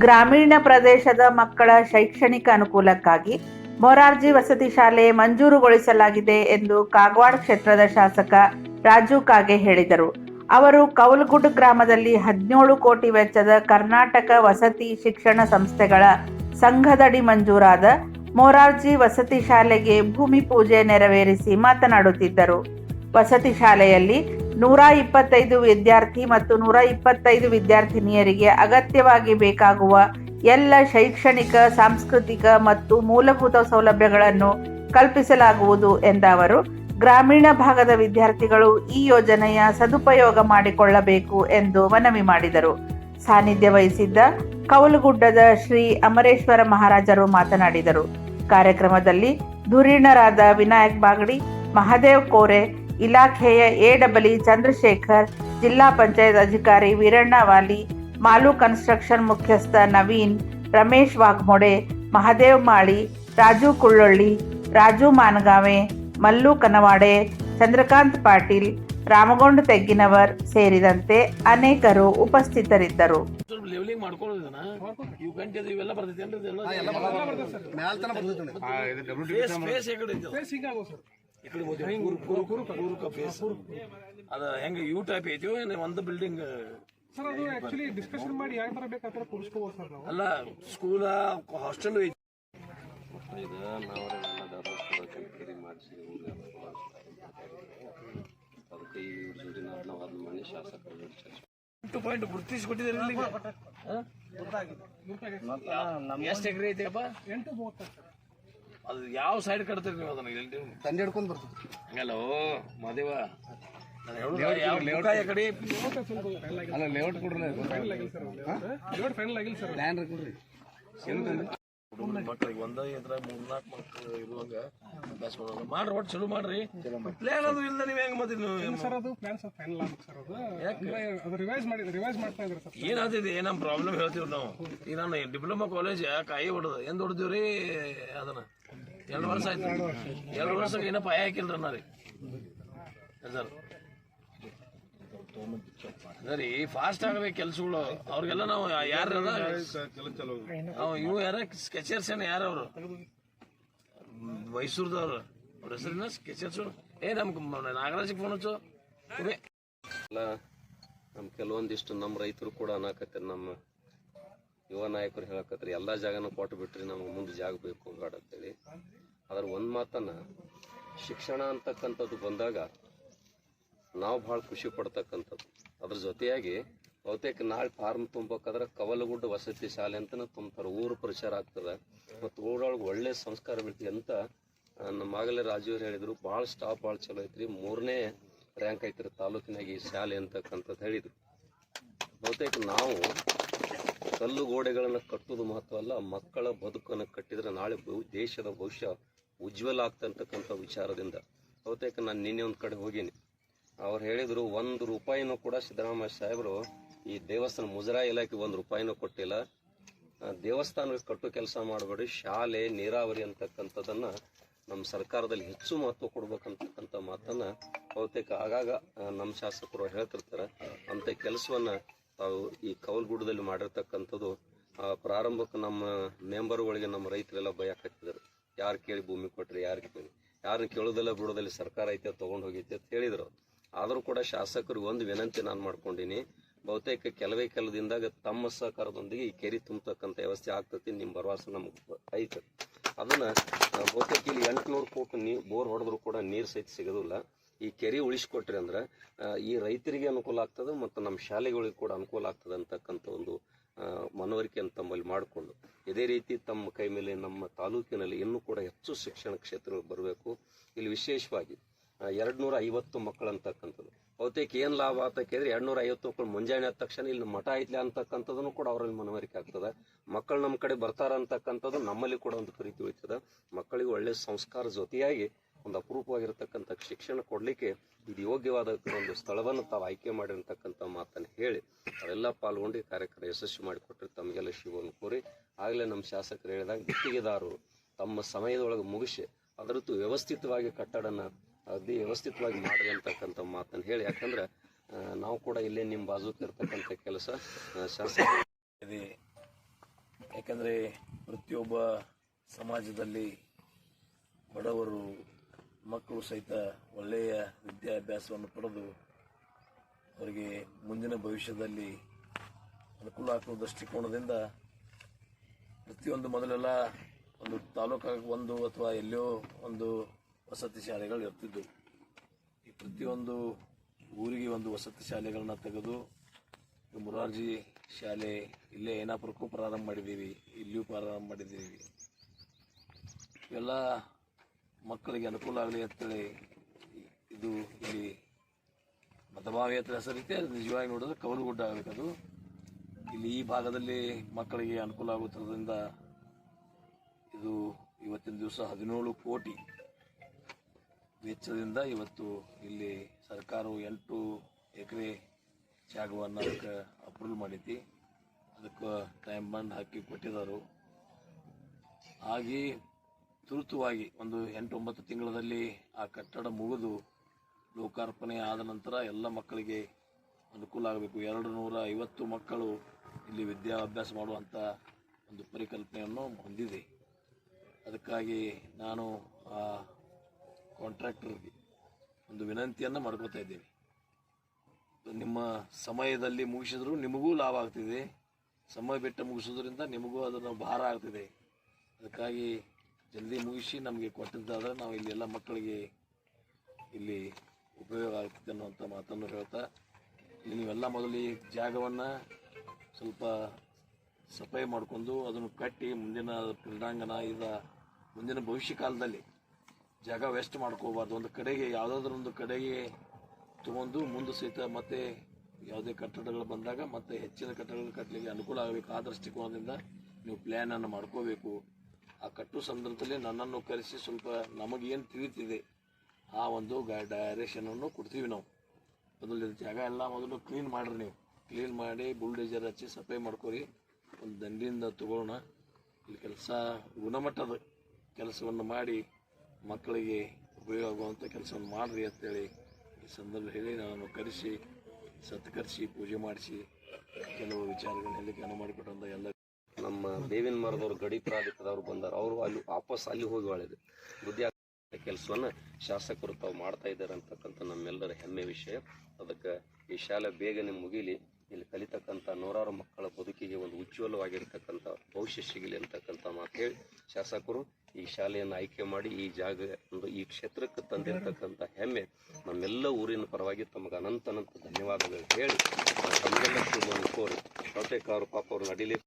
ಗ್ರಾಮೀಣ ಪ್ರದೇಶದ ಮಕ್ಕಳ ಶೈಕ್ಷಣಿಕ ಅನುಕೂಲಕ್ಕಾಗಿ ಮೊರಾರ್ಜಿ ವಸತಿ ಶಾಲೆ ಮಂಜೂರುಗೊಳಿಸಲಾಗಿದೆ ಎಂದು ಕಾಗವಾಡ ಕ್ಷೇತ್ರದ ಶಾಸಕ ರಾಜು ಕಾಗೆ ಹೇಳಿದರು. ಅವರು ಕೌಲ್ಗುಡ್ ಗ್ರಾಮದಲ್ಲಿ ಹದಿನೇಳು ಕೋಟಿ ವೆಚ್ಚದ ಕರ್ನಾಟಕ ವಸತಿ ಶಿಕ್ಷಣ ಸಂಸ್ಥೆಗಳ ಸಂಘದಡಿ ಮಂಜೂರಾದ ಮೊರಾರ್ಜಿ ವಸತಿ ಶಾಲೆಗೆ ಭೂಮಿ ಪೂಜೆ ನೆರವೇರಿಸಿ ಮಾತನಾಡುತ್ತಿದ್ದರು. ವಸತಿ ಶಾಲೆಯಲ್ಲಿ ನೂರ ಇಪ್ಪತ್ತೈದು ವಿದ್ಯಾರ್ಥಿ ಮತ್ತು ನೂರ ಇಪ್ಪತ್ತೈದು ವಿದ್ಯಾರ್ಥಿನಿಯರಿಗೆ ಅಗತ್ಯವಾಗಿ ಬೇಕಾಗುವ ಎಲ್ಲ ಶೈಕ್ಷಣಿಕ, ಸಾಂಸ್ಕೃತಿಕ ಮತ್ತು ಮೂಲಭೂತ ಸೌಲಭ್ಯಗಳನ್ನು ಕಲ್ಪಿಸಲಾಗುವುದು ಎಂದ ಅವರು, ಗ್ರಾಮೀಣ ಭಾಗದ ವಿದ್ಯಾರ್ಥಿಗಳು ಈ ಯೋಜನೆಯ ಸದುಪಯೋಗ ಮಾಡಿಕೊಳ್ಳಬೇಕು ಎಂದು ಮನವಿ ಮಾಡಿದರು. ಸಾನ್ನಿಧ್ಯ ವಹಿಸಿದ್ದ ಕೌಲುಗುಡ್ಡದ ಶ್ರೀ ಅಮರೇಶ್ವರ ಮಹಾರಾಜರು ಮಾತನಾಡಿದರು. ಕಾರ್ಯಕ್ರಮದಲ್ಲಿ ಧುರೀಣರಾದ ವಿನಾಯಕ್ ಬಾಗಡಿ, ಮಹಾದೇವ್ ಕೋರೆ ಇಲಾಖೆಯ ಎಡಬ್ಲ್ಯೂ ಚಂದ್ರಶೇಖರ್ ಜಿಲ್ಲಾ ಪಂಚಾಯತ್ ಅಧಿಕಾರಿ ವೀರಣ್ಣ ವಾಲಿ ಮಾಲು ಕನ್ಸ್ಟ್ರಕ್ಷನ್ ಮುಖ್ಯಸ್ಥ ನವೀನ್ ರಮೇಶ್ ವಾಘ್ಮೊಡೆ ಮಹದೇವ್ ಮಾಳಿ ರಾಜು ಕುಳ್ಳೊಳ್ಳಿ ರಾಜು ಮಾನಗಾವೆ ಮಲ್ಲು ಕನವಾಡೆ ಚಂದ್ರಕಾಂತ್ ಪಾಟೀಲ್ ರಾಮಗೊಂಡ ತೆಗ್ಗಿನವರ್ ಸೇರಿದಂತೆ ಅನೇಕರು ಉಪಸ್ಥಿತರಿದ್ದರು. ಮಾಡ್ಕೊಳ್ಳೋದನ್ನ ಇವು ಗಂಟೆ ಇವೆಲ್ಲ ಬರ್ತೈತೆ ಏನ್ರಿ ಮ್ಯಾಲ್ ಕ ಬರ್ತೈತೆ ಅದು ಹೆಂಗೆ ಈ ಕಡೆ ಐತೆ ಈ ಕಡೆ ಹೋದ್ವಿ. ಕುರು ಕುರು ಕುರುಕ ಫೇಸ್ ಅದ ಹೆಂಗ ಯು ಟೈಪ್ ಐತಿ ಏನು ಒಂದು ಬಿಲ್ಡಿಂಗ್ ಸರ್ ಅದು ಆಕ್ಚುಲಿ ಡಿಸ್ಕಷನ್ ಮಾಡಿ ಯಾಕೆ ತರ ಕೂರಿಸ್ಕೋಬೋದು ಸರ್ ನಾವು. ಅಲ್ಲ ಸ್ಕೂಲ ಹಾಸ್ಟೆಲ್ ಐತಿ. ಇದು ಮಾಡಿಸಿ ಅದಕ್ಕೆ ಈ ಜೋಡಿ ನಾವು ಅದನ್ನ ಮನೆ ಶಾಸಕರು ಚರ್ಚೆ ಎಂಟು ಪಾಯಿಂಟ್ ಗುರುತಿಸಿಕೊಟ್ಟಿದ್ದಾರೆ ಇಲ್ಲಿಗೆ ಎಷ್ಟು ಎಕರೆ ಐತಿಯಪ್ಪ ಎಂಟು ಮೂವತ್ತು ಅದು ಯಾವ ಸೈಡ್ ಕಟ್ತೀರಿ ನೀವು ಅದನ್ನ? ಎಲ್ಲಿ ನೀವು ದಂಡೆ ಹಿಡ್ಕೊಂಡ್ ಬರ್ತೈತಿ ಹಂಗಲ್ಲ ಓ ಮಾದೇವ ನಾನು ಹೇಳೋದು ಯಾವ ಮುಖ ಈ ಕಡೆ ಅಲ್ಲ ಲೇಔಟ್ ಕೊಡ್ರಿ. ಕೊಡ್ರಿ. ಹುಡುಗರ ಮಕ್ಳಿಗೆ ಒಂದ ಇದ್ರ ಮೂರ್ನಾಲ್ಕು ಮಕ್ಳು ಇರುವಾಗ ಅಭ್ಯಾಸ ಮಾಡೋದು. ಮಾಡ್ರಿ ಒಟ್ಟು ಚಲೋ ಮಾಡ್ರಿ. ಪ್ಲಾನ್ ಅದು ಇಲ್ಲ ನೀವ್ ಹೆಂಗ್ ಮತ್ತೆ ಸರ್ ಅದು ಪ್ಲಾನ್ ಸರ್ ಫೈನಲ್ ಆಗ್ಬೇಕು ಸರ್ ಅದು. ಅಂದ್ರೆ ಅದು ರಿವೈಸ್ ಮಾಡಿ ರಿವೈಸ್ ಮಾಡ್ತಾ ಇದ್ದಾರೆ ಸರ್ ಏನಾದಿದೆ ನಮ್ಮ ಪ್ರಾಬ್ಲಮ್ ಹೇಳ್ತೀವಿ ನಾವು? ಈಗ ನಾನು ಡಿಪ್ಲೊಮಾ ಕಾಲೇಜ್ ಕಾಯಿ ಹೊಡೆದು ಎಂದ್ ಹೊಡೆದಿವ್ರಿ ಅದನ್ನ? ಎರಡು ವರ್ಷ ಆಯ್ತು. ಎರಡು ವರ್ಷಕ್ಕೆ ಏನಪ್ಪ ಪಾಯ ಹಾಕಿಲ್ರಿ ನಾ ರೀ ಸರ್ ಸರಿ ಫಾಸ್ಟ್ ಆಗಬೇಕು ಕೆಲಸಗಳು. ಅವ್ರಿಗೆಲ್ಲ ನಾವು ಯಾರು ಇವು ಯಾರ ಸ್ಕೆಚರ್ಸ್ ಏನ? ಯಾರು? ಅವರು? ಮೈಸೂರದವ್ರು ಅವ್ರ. ಹೆಸರಿನ? ಸ್ಕೆಚರ್ಸ್ ಏ ನಮ್ಗೆ ನಾಗರಾಜಿಗೆ ಫೋನ್ ಹಚ್ಚು. ನಮ್ಮ ಕೆಲವೊಂದಿಷ್ಟು ನಮ್ಮ ರೈತರು ಕೂಡ ಅನ್ನಕತ್ತಾರೆ ನಮ್ಮ ಯುವ ನಾಯಕರು ಹೇಳಕತ್ತಾರೆ ಎಲ್ಲ ಜಾಗನ ಕೊಟ್ಟು ಬಿಟ್ರಿ ನಮ್ಗೆ ಮುಂದೆ ಜಾಗ ಬೇಕು ಬೇಡ ಅಂತೇಳಿ ಅದ್ರ ಒಂದು ಮಾತನ್ನ ಶಿಕ್ಷಣ ಅಂತಕ್ಕಂಥದ್ದು ಬಂದಾಗ ನಾವು ಭಾಳ ಖುಷಿ ಪಡ್ತಕ್ಕಂಥದ್ದು. ಅದ್ರ ಜೊತೆಯಾಗಿ ಬಹುತೇಕ ನಾಳೆ ಫಾರ್ಮ್ ತುಂಬಬೇಕಾದ್ರೆ ಕವಲಗುಡ್ಡ ವಸತಿ ಶಾಲೆ ಅಂತಲೂ ತುಂಬ್ತಾರೆ. ಊರು ಪ್ರಚಾರ ಆಗ್ತದೆ. ಮತ್ತು ಊರೊಳಗೆ ಒಳ್ಳೆ ಸಂಸ್ಕಾರ ಬೀಳ್ತೀವಿ ಅಂತ ನಮ್ಮ ಆಗಲೇ ರಾಜೀವ್ರು ಹೇಳಿದರು. ಭಾಳ ಸ್ಟಾಫ್ ಭಾಳ ಚಲೋ ಐತ್ರಿ. ಮೂರನೇ ರ್ಯಾಂಕ್ ಐತ್ರಿ ತಾಲೂಕಿನಾಗ ಈ ಶಾಲೆ ಅಂತಕ್ಕಂಥದ್ದು ಹೇಳಿದ್ರು. ಬಹುತೇಕ ನಾವು ಕಲ್ಲು ಗೋಡೆಗಳನ್ನು ಕಟ್ಟೋದು ಮಹತ್ವ ಅಲ್ಲ, ಮಕ್ಕಳ ಬದುಕನ್ನು ಕಟ್ಟಿದ್ರೆ ನಾಳೆ ದೇಶದ ಭವಿಷ್ಯ ಉಜ್ವಲ ಆಗ್ತಂತಕ್ಕಂಥ ವಿಚಾರದಿಂದ. ಬಹುತೇಕ ನಾನು ನಿನ್ನೆ ಒಂದು ಕಡೆ ಹೋಗೀನಿ. ಅವ್ರು ಹೇಳಿದ್ರು, ಒಂದು ರೂಪಾಯಿನೂ ಕೂಡ ಸಿದ್ದರಾಮಯ್ಯ ಸಾಹೇಬರು ಈ ದೇವಸ್ಥಾನ ಮುಜರಾಯಿ ಇಲಾಖೆ ಒಂದು ರೂಪಾಯಿನೂ ಕೊಟ್ಟಿಲ್ಲ. ದೇವಸ್ಥಾನಕ್ಕೆ ಕಟ್ಟೋ ಕೆಲಸ ಮಾಡಬೇಡಿ, ಶಾಲೆ, ನೀರಾವರಿ ಅಂತಕ್ಕಂಥದ್ದನ್ನ ನಮ್ಮ ಸರ್ಕಾರದಲ್ಲಿ ಹೆಚ್ಚು ಮಹತ್ವ ಕೊಡ್ಬೇಕಂತಕ್ಕಂಥ ಮಾತನ್ನ ಬಹುತೇಕ ಆಗಾಗ ನಮ್ಮ ಶಾಸಕರು ಹೇಳ್ತಿರ್ತಾರೆ. ಅಂತ ಕೆಲಸವನ್ನ ತಾವು ಈ ಕೌಲ್ಗುಡ್ಡದಲ್ಲಿ ಮಾಡಿರ್ತಕ್ಕಂಥದ್ದು ಪ್ರಾರಂಭಕ್ಕೆ ನಮ್ಮ ಮೆಂಬರ್ಗಳಿಗೆ ನಮ್ಮ ರೈತರೆಲ್ಲ ಬಯಕತ್ತಿದ್ರು. ಯಾರು ಕೇಳಿ ಭೂಮಿ ಕೊಟ್ರಿ, ಯಾರು ಕೇಳಿ ಯಾರನ್ನ ಕೇಳೋದಿಲ್ಲ ಬಿಡೋದಿಲ್ಲ ಸರ್ಕಾರ ಐತೆ, ತೊಗೊಂಡು ಹೋಗೈತೆ ಅಂತ ಹೇಳಿದ್ರು ಆದರೂ ಕೂಡ ಶಾಸಕರು ಒಂದು ವಿನಂತಿ ನಾನು ಮಾಡ್ಕೊಂಡಿನಿ, ಬಹುತೇಕ ಕೆಲವೇ ಕೆಲದಿಂದಾಗ ತಮ್ಮ ಸಹಕಾರದೊಂದಿಗೆ ಈ ಕೆರೆ ತುಂಬತಕ್ಕಂಥ ವ್ಯವಸ್ಥೆ ಆಗ್ತತಿ ನಿಮ್ಮ ಭರವಸೆ ನಮ್ಗೆ ಐತೆ. ಅದನ್ನ ಬಹುತೇಕ ಇಲ್ಲಿ ಎಂಟುನೂರು ಫೂಟ್ ನೀ, ಬೋರ್ ಹೊಡೆದ್ರು ಕೂಡ ನೀರು ಸಹಿತ ಸಿಗೋದಿಲ್ಲ. ಈ ಕೆರೆ ಉಳಿಸ್ಕೊಟ್ರಿ ಅಂದ್ರೆ ಈ ರೈತರಿಗೆ ಅನುಕೂಲ ಆಗ್ತದೆ ಮತ್ತು ನಮ್ಮ ಶಾಲೆಗಳಿಗೆ ಕೂಡ ಅನುಕೂಲ ಆಗ್ತದೆ ಅಂತಕ್ಕಂಥ ಒಂದು ಮನವರಿಕೆಯನ್ನು ತಮ್ಮಲ್ಲಿ ಮಾಡಿಕೊಂಡು. ಇದೇ ರೀತಿ ತಮ್ಮ ಕೈ ಮೇಲೆ, ನಮ್ಮ ತಾಲೂಕಿನಲ್ಲಿ ಇನ್ನೂ ಕೂಡ ಹೆಚ್ಚು ಶಿಕ್ಷಣ ಕ್ಷೇತ್ರಗಳು ಬರಬೇಕು. ಇಲ್ಲಿ ವಿಶೇಷವಾಗಿ ಎರಡು ನೂರ ಐವತ್ತು ಮಕ್ಕಳು ಅಂತಕ್ಕಂಥದ್ದು. ಬಹುತೇಕ ಏನು ಲಾಭ ಅಂತ ಕೇಳಿದ್ರೆ ಎರಡು ನೂರ ಐವತ್ತು ಮಕ್ಕಳು ಮುಂಜಾನೆ ಆದ ತಕ್ಷಣ ಇಲ್ಲಿ ಮಠ ಐತ್ಲೆ ಅಂತಕ್ಕಂಥದ್ದನ್ನು ಕೂಡ ಅವರಲ್ಲಿ ಮನವರಿಕೆ ಆಗ್ತದೆ. ಮಕ್ಕಳು ನಮ್ಮ ಕಡೆ ಬರ್ತಾರ ಅಂತಕ್ಕಂಥದ್ದು ನಮ್ಮಲ್ಲಿ ಕೂಡ ಒಂದು ಪ್ರೀತಿ ಉಳಿತದೆ. ಮಕ್ಕಳಿಗೆ ಒಳ್ಳೆ ಸಂಸ್ಕಾರ ಜೊತೆಯಾಗಿ ಒಂದು ಅಪರೂಪವಾಗಿರತಕ್ಕಂಥ ಶಿಕ್ಷಣ ಕೊಡಲಿಕ್ಕೆ ಇದು ಯೋಗ್ಯವಾದ ಒಂದು ಸ್ಥಳವನ್ನು ತಾವು ಆಯ್ಕೆ ಮಾಡಿರ್ತಕ್ಕಂಥ ಮಾತನ್ನು ಹೇಳಿ, ಅವೆಲ್ಲ ಪಾಲ್ಗೊಂಡು ಕಾರ್ಯಕ್ರಮ ಯಶಸ್ವಿ ಮಾಡಿಕೊಟ್ರೆ ತಮಗೆಲ್ಲ ಶಿವವನ್ನು ಕೋರಿ. ಆಗಲೇ ನಮ್ಮ ಶಾಸಕರು ಹೇಳಿದಾಗ ಗುತ್ತಿಗೆದಾರರು ತಮ್ಮ ಸಮಯದೊಳಗೆ ಮುಗಿಸಿ ಅದರದ್ದು ವ್ಯವಸ್ಥಿತವಾಗಿ ಕಟ್ಟಡನ ಅಗದಿ ವ್ಯವಸ್ಥಿತವಾಗಿ ಮಾಡ್ರಿ ಅಂತಕ್ಕಂಥ ಮಾತನ್ನು ಹೇಳಿ. ಯಾಕಂದ್ರೆ ನಾವು ಕೂಡ ಇಲ್ಲೇ ನಿಮ್ಮ ಬಾಜುಕಿರ್ತಕ್ಕಂಥ ಕೆಲಸ ಶಾಸಕ ಇದೆ. ಯಾಕಂದರೆ ಪ್ರತಿಯೊಬ್ಬ ಸಮಾಜದಲ್ಲಿ ಬಡವರು, ಮಕ್ಕಳು ಸಹಿತ ಒಳ್ಳೆಯ ವಿದ್ಯಾಭ್ಯಾಸವನ್ನು ಪಡೆದು ಅವರಿಗೆ ಮುಂದಿನ ಭವಿಷ್ಯದಲ್ಲಿ ಅನುಕೂಲ ಆಗುವ ದೃಷ್ಟಿಕೋನದಿಂದ ಪ್ರತಿಯೊಂದು ಮೊದಲೆಲ್ಲ ಒಂದು ತಾಲೂಕಾಗ ಒಂದು ಅಥವಾ ಎಲ್ಲೋ ಒಂದು ವಸತಿ ಶಾಲೆಗಳು ಇರ್ತಿದ್ದವು ಈ ಪ್ರತಿಯೊಂದು ಊರಿಗೆ ಒಂದು ವಸತಿ ಶಾಲೆಗಳನ್ನ ತೆಗೆದು ಮುರಾರ್ಜಿ ಶಾಲೆ ಇಲ್ಲೇ ಏನಾಪುರಕ್ಕೂ ಪ್ರಾರಂಭ ಮಾಡಿದ್ದೀವಿ, ಇಲ್ಲಿಯೂ ಪ್ರಾರಂಭ ಮಾಡಿದ್ದೀವಿ. ಇವೆಲ್ಲ ಮಕ್ಕಳಿಗೆ ಅನುಕೂಲ ಆಗಲಿ ಅಂತೇಳಿ ಇದು ಇಲ್ಲಿ ಮತಭಾವಿ ಹೆಸರಿದೆ ಅದು ನಿಜವಾಗಿ ನೋಡಿದ್ರೆ ಕವಲುಗುಡ್ಡ ಆಗಬೇಕದು ಇಲ್ಲಿ ಈ ಭಾಗದಲ್ಲಿ ಮಕ್ಕಳಿಗೆ ಅನುಕೂಲ ಆಗುತ್ತಿರೋದ್ರಿಂದ ಇದು ಇವತ್ತಿನ ದಿವಸ ಹದಿನೇಳು ಕೋಟಿ ವೆಚ್ಚದಿಂದ ಇವತ್ತು ಇಲ್ಲಿ ಸರ್ಕಾರವು ಎಂಟು ಎಕರೆ ಜಾಗವನ್ನು ಅದಕ್ಕೆ ಅಪ್ರೂವಲ್ ಮಾಡೈತಿ ಅದಕ್ಕೆ ಟೈಮ್ ಬಂಡ್ ಹಾಕಿ ಕೊಟ್ಟಿದ್ದಾರೆ ಹಾಗೆ ತುರ್ತುವಾಗಿ ಒಂದು ಎಂಟು ಒಂಬತ್ತು ತಿಂಗಳಲ್ಲಿ ಆ ಕಟ್ಟಡ ಮುಗಿದು ಲೋಕಾರ್ಪಣೆ ಆದ ನಂತರ ಎಲ್ಲ ಮಕ್ಕಳಿಗೆ ಅನುಕೂಲ ಆಗಬೇಕು. ಎರಡು ನೂರ ಐವತ್ತು ಮಕ್ಕಳು ಇಲ್ಲಿ ವಿದ್ಯಾಭ್ಯಾಸ ಮಾಡುವಂಥ ಒಂದು ಪರಿಕಲ್ಪನೆಯನ್ನು ಹೊಂದಿದೆ. ಅದಕ್ಕಾಗಿ ನಾನು ಕಾಂಟ್ರಾಕ್ಟರ್ಗೆ ಒಂದು ವಿನಂತಿಯನ್ನು ಮಾಡ್ಕೋತಾ ಇದ್ದೀವಿ ನಿಮ್ಮ ಸಮಯದಲ್ಲಿ ಮುಗಿಸಿದ್ರು ನಿಮಗೂ ಲಾಭ ಆಗ್ತಿದೆ. ಸಮಯ ಬಿಟ್ಟು ಮುಗಿಸೋದ್ರಿಂದ ನಿಮಗೂ ಅದನ್ನು ಭಾರ ಆಗ್ತಿದೆ. ಅದಕ್ಕಾಗಿ ಜಲ್ದಿ ಮುಗಿಸಿ ನಮಗೆ ಕೊಟ್ಟಿದ್ದಾದ್ರೆ ನಾವು ಇಲ್ಲಿ ಎಲ್ಲ ಮಕ್ಕಳಿಗೆ ಇಲ್ಲಿ ಉಪಯೋಗ ಆಗ್ತಿದೆ ಅನ್ನುವಂಥ ಮಾತನ್ನು ಹೇಳ್ತಾ ಇಲ್ಲಿ ನೀವೆಲ್ಲ ಮೊದಲು ಈ ಜಾಗವನ್ನು ಸ್ವಲ್ಪ ಸಫಾಯಿ ಮಾಡ್ಕೊಂಡು ಅದನ್ನು ಕಟ್ಟಿ ಮುಂದಿನ ಕ್ರೀಡಾಂಗಣ ಇದ ಮುಂದಿನ ಭವಿಷ್ಯ ಕಾಲದಲ್ಲಿ ಜಾಗ ವೆಸ್ಟ್ ಮಾಡ್ಕೋಬಾರ್ದು. ಒಂದು ಕಡೆಗೆ, ಯಾವುದಾದ್ರೂ ಒಂದು ಕಡೆಗೆ ತಗೊಂಡು ಮುಂದೆ ಸಹಿತ ಮತ್ತೆ ಯಾವುದೇ ಕಟ್ಟಡಗಳು ಬಂದಾಗ ಮತ್ತೆ ಹೆಚ್ಚಿನ ಕಟ್ಟಡಗಳು ಕಟ್ಟಲಿಕ್ಕೆ ಅನುಕೂಲ ಆಗಬೇಕು. ಆ ದೃಷ್ಟಿಕೋನದಿಂದ ನೀವು ಪ್ಲ್ಯಾನನ್ನು ಮಾಡ್ಕೋಬೇಕು. ಆ ಕಟ್ಟು ಸಂದರ್ಭದಲ್ಲಿ ನನ್ನನ್ನು ಕರೆಸಿ ಸ್ವಲ್ಪ ನಮಗೇನು ತಿಳಿತಿದೆ, ಆ ಒಂದು ಗಾ ಡೈರೆಕ್ಷನನ್ನು ಕೊಡ್ತೀವಿ ನಾವು. ಮೊದಲು ಜಾಗ ಎಲ್ಲ ಮೊದಲು ಕ್ಲೀನ್ ಮಾಡಿರಿ ನೀವು. ಕ್ಲೀನ್ ಮಾಡಿ ಬುಲ್ಡೇಜರ್ ಹಚ್ಚಿ ಸಫೈ ಮಾಡ್ಕೋರಿ. ಒಂದು ದಂಡಿಯಿಂದ ತಗೊಳ್ಳೋಣ ಇಲ್ಲಿ ಕೆಲಸ ಗುಣಮಟ್ಟದ ಕೆಲಸವನ್ನು ಮಾಡಿ ಮಕ್ಕಳಿಗೆ ಉಪಯೋಗ ಆಗುವಂಥ ಕೆಲಸವನ್ನು ಮಾಡಿರಿ ಅಂತೇಳಿ ಈ ಸಂದರ್ಭ ಹೇಳಿ ನಾನು ಕರೆಸಿ, ಸತ್ಕರಿಸಿ, ಪೂಜೆ ಮಾಡಿಸಿ ಕೆಲವು ವಿಚಾರಗಳನ್ನ ಹೇಳಲಿಕ್ಕೆ ಅನುವು ಮಾಡಿಕೊಟ್ಟಂಥ ಎಲ್ಲ ನಮ್ಮ ಬೇವಿನ ಮರದವರು, ಗಡಿ ಪ್ರಾಧಿಕಾರದವ್ರು ಬಂದಾರ. ಅವರು ಅಲ್ಲಿ ವಾಪಸ್ ಅಲ್ಲಿ ಹೋಗಿ ಒಳ್ಳೆದು. ಬುದ್ಧಿ ಕೆಲಸವನ್ನ ಶಾಸಕರು ತಾವು ಮಾಡ್ತಾ ಇದ್ದಾರೆ ಅಂತಕ್ಕಂಥ ನಮ್ಮೆಲ್ಲರ ಹೆಮ್ಮೆ ವಿಷಯ. ಅದಕ್ಕೆ ಈ ಶಾಲೆ ಬೇಗನೆ ಮುಗಿಲಿ. ಇಲ್ಲಿ ಕಲಿತಕ್ಕಂಥ ನೂರಾರು ಮಕ್ಕಳ ಬದುಕಿಗೆ ಒಂದು ಉಜ್ವಲವಾಗಿರ್ತಕ್ಕಂಥ ಭವಿಷ್ಯ ಸಿಗಲಿ ಅಂತಕ್ಕಂಥ ಮಾತು ಹೇಳಿ ಶಾಸಕರು ಈ ಶಾಲೆಯನ್ನು ಆಯ್ಕೆ ಮಾಡಿ ಈ ಜಾಗ, ಈ ಕ್ಷೇತ್ರಕ್ಕೆ ತಂದಿರತಕ್ಕಂಥ ಹೆಮ್ಮೆ ನಮ್ಮೆಲ್ಲ ಊರಿನ ಪರವಾಗಿ ತಮಗೆ ಅನಂತ ಅನಂತ ಧನ್ಯವಾದಗಳು ಹೇಳಿ. ತಮಗೆಲ್ಲ ಕೋರಿ ಸೌತೆಕಾರು ಪಾಪ ಅವರು ನಡೀಲಿ